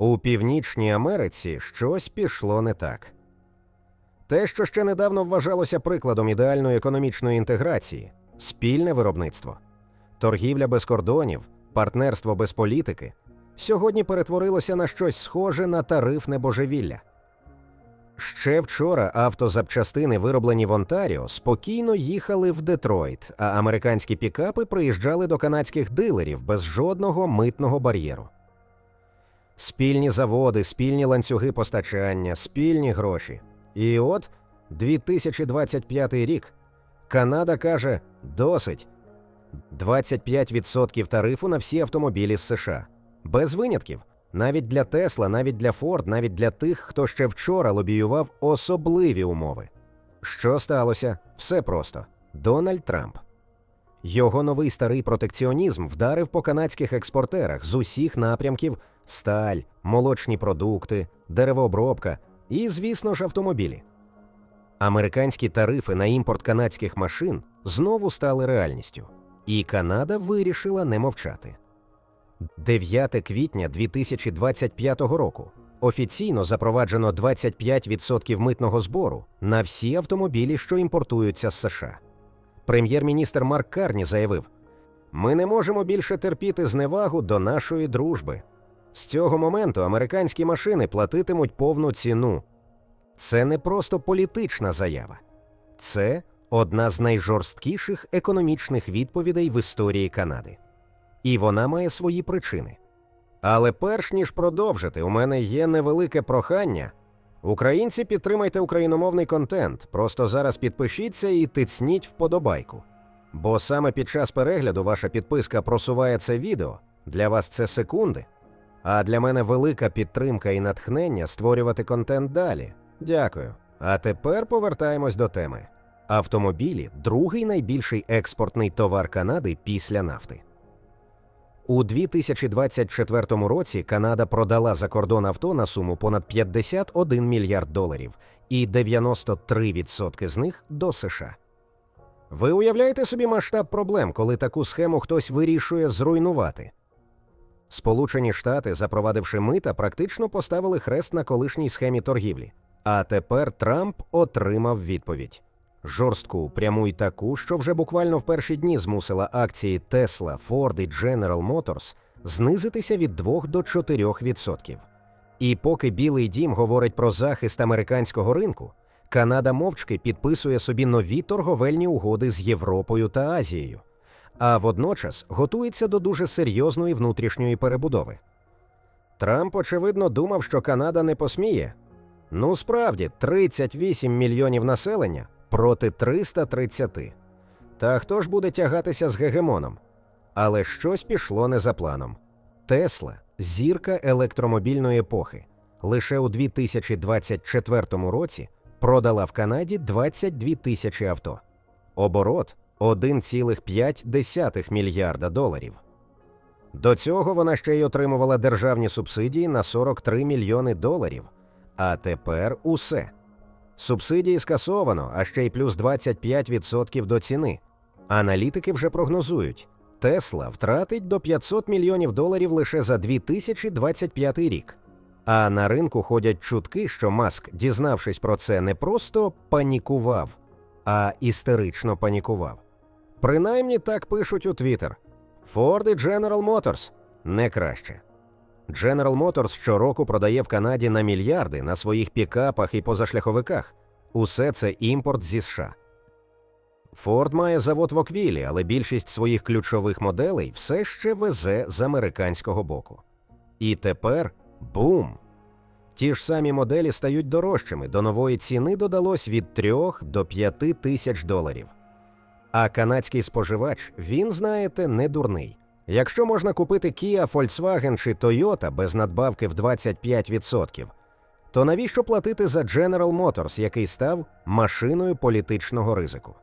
У Північній Америці щось пішло не так. Те, що ще недавно вважалося прикладом ідеальної економічної інтеграції, спільне виробництво, торгівля без кордонів, партнерство без політики, сьогодні перетворилося на щось схоже на тарифне божевілля. Ще вчора автозапчастини, вироблені в Онтаріо, спокійно їхали в Детройт, а американські пікапи приїжджали до канадських дилерів без жодного митного бар'єру. Спільні заводи, спільні ланцюги постачання, спільні гроші. І от 2025 рік Канада каже: досить 25% тарифу на всі автомобілі з США. Без винятків. Навіть для Тесла, навіть для Форд, навіть для тих, хто ще вчора лобіював особливі умови. Що сталося? Все просто. Дональд Трамп. Його новий старий протекціонізм вдарив по канадських експортерах з усіх напрямків сталь, молочні продукти, деревообробка і, звісно ж, автомобілі. Американські тарифи на імпорт канадських машин знову стали реальністю, і Канада вирішила не мовчати. 9 квітня 2025 року офіційно запроваджено 25% митного збору на всі автомобілі, що імпортуються з США. Прем'єр-міністр Марк Карні заявив: Ми не можемо більше терпіти зневагу до нашої дружби. З цього моменту американські машини платитимуть повну ціну. Це не просто політична заява, це одна з найжорсткіших економічних відповідей в історії Канади. І вона має свої причини. Але перш ніж продовжити, у мене є невелике прохання. Українці, підтримайте україномовний контент. Просто зараз підпишіться і тицніть вподобайку. Бо саме під час перегляду ваша підписка просуває це відео. Для вас це секунди. А для мене велика підтримка і натхнення створювати контент далі. Дякую. А тепер повертаємось до теми. Автомобілі другий найбільший експортний товар Канади після нафти. У 2024 році Канада продала за кордон авто на суму понад 51 мільярд доларів, і 93% з них до США. Ви уявляєте собі масштаб проблем, коли таку схему хтось вирішує зруйнувати? Сполучені Штати, запровадивши мита, практично поставили хрест на колишній схемі торгівлі. А тепер Трамп отримав відповідь. Жорстку, пряму й таку, що вже буквально в перші дні змусила акції Tesla, Ford і General Motors знизитися від 2 до 4%. І поки Білий дім говорить про захист американського ринку, Канада мовчки підписує собі нові торговельні угоди з Європою та Азією, а водночас готується до дуже серйозної внутрішньої перебудови. Трамп, очевидно, думав, що Канада не посміє. Ну справді, 38 мільйонів населення проти 330. Та хто ж буде тягатися з гегемоном? Але щось пішло не за планом. Тесла зірка електромобільної епохи. Лише у 2024 році продала в Канаді 22 тисячі авто. Оборот 1,5 мільярда доларів. До цього вона ще й отримувала державні субсидії на 43 мільйони доларів. А тепер усе. Субсидії скасовано, а ще й плюс 25% до ціни. Аналітики вже прогнозують, Тесла втратить до 500 мільйонів доларів лише за 2025 рік. А на ринку ходять чутки, що Маск, дізнавшись про це, не просто панікував, а істерично панікував. Принаймні так пишуть у Твіттер. Ford і General Motors не краще. General Motors щороку продає в Канаді на мільярди на своїх пікапах і позашляховиках. Усе це імпорт зі США. Ford має завод в Оквілі, але більшість своїх ключових моделей все ще везе з американського боку. І тепер бум! Ті ж самі моделі стають дорожчими. До нової ціни додалось від 3 до 5 тисяч доларів. А канадський споживач, він, знаєте, не дурний. Якщо можна купити Kia, Volkswagen чи Toyota без надбавки в 25%, то навіщо платити за General Motors, який став машиною політичного ризику?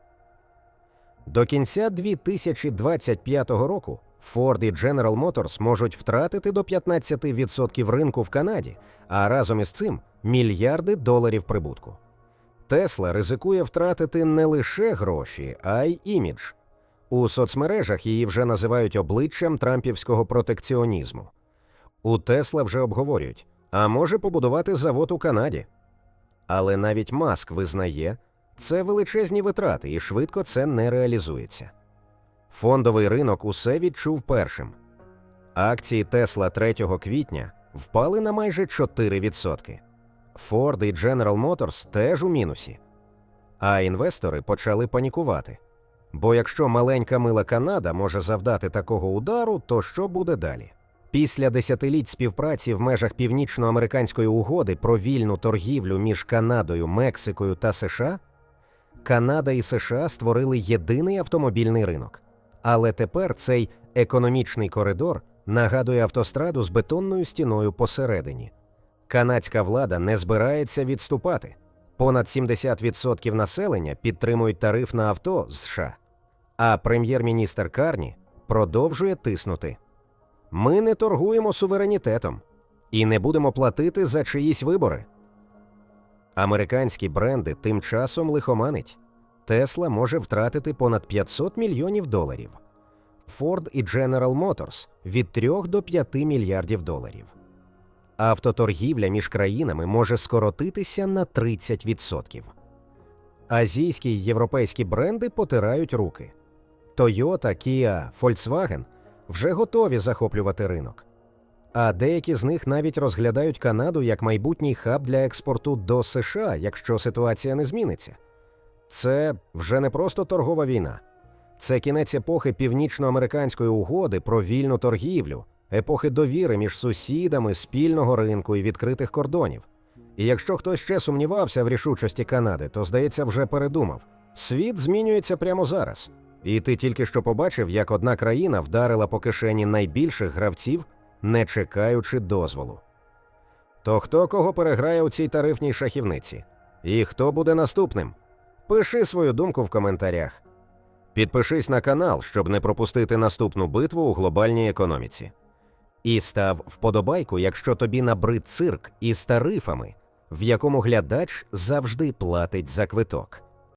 До кінця 2025 року Ford і General Motors можуть втратити до 15% ринку в Канаді, а разом із цим мільярди доларів прибутку. Тесла ризикує втратити не лише гроші, а й імідж. У соцмережах її вже називають обличчям трампівського протекціонізму. У Тесла вже обговорюють, а може побудувати завод у Канаді. Але навіть Маск визнає, це величезні витрати, і швидко це не реалізується. Фондовий ринок усе відчув першим. Акції Тесла 3 квітня впали на майже 4%. Ford і General Motors теж у мінусі. А інвестори почали панікувати. Бо якщо маленька мила Канада може завдати такого удару, то що буде далі? Після десятиліть співпраці в межах північноамериканської угоди про вільну торгівлю між Канадою, Мексикою та США, Канада і США створили єдиний автомобільний ринок. Але тепер цей економічний коридор нагадує автостраду з бетонною стіною посередині. Канадська влада не збирається відступати. Понад 70% населення підтримують тариф на авто з США. А прем'єр-міністр Карні продовжує тиснути. Ми не торгуємо суверенітетом і не будемо платити за чиїсь вибори. Американські бренди тим часом лихоманить. Тесла може втратити понад 500 мільйонів доларів. Ford і General Motors від 3 до 5 мільярдів доларів. Автоторгівля між країнами може скоротитися на 30%. Азійські й європейські бренди потирають руки. Toyota, Kia, Volkswagen вже готові захоплювати ринок. А деякі з них навіть розглядають Канаду як майбутній хаб для експорту до США, якщо ситуація не зміниться. Це вже не просто торгова війна, це кінець епохи північноамериканської угоди про вільну торгівлю, епохи довіри між сусідами, спільного ринку і відкритих кордонів. І якщо хтось ще сумнівався в рішучості Канади, то здається, вже передумав. Світ змінюється прямо зараз. І ти тільки що побачив, як одна країна вдарила по кишені найбільших гравців, не чекаючи дозволу. То хто кого переграє у цій тарифній шахівниці? І хто буде наступним? Пиши свою думку в коментарях. Підпишись на канал, щоб не пропустити наступну битву у глобальній економіці. І став вподобайку, якщо тобі набрид цирк із тарифами, в якому глядач завжди платить за квиток.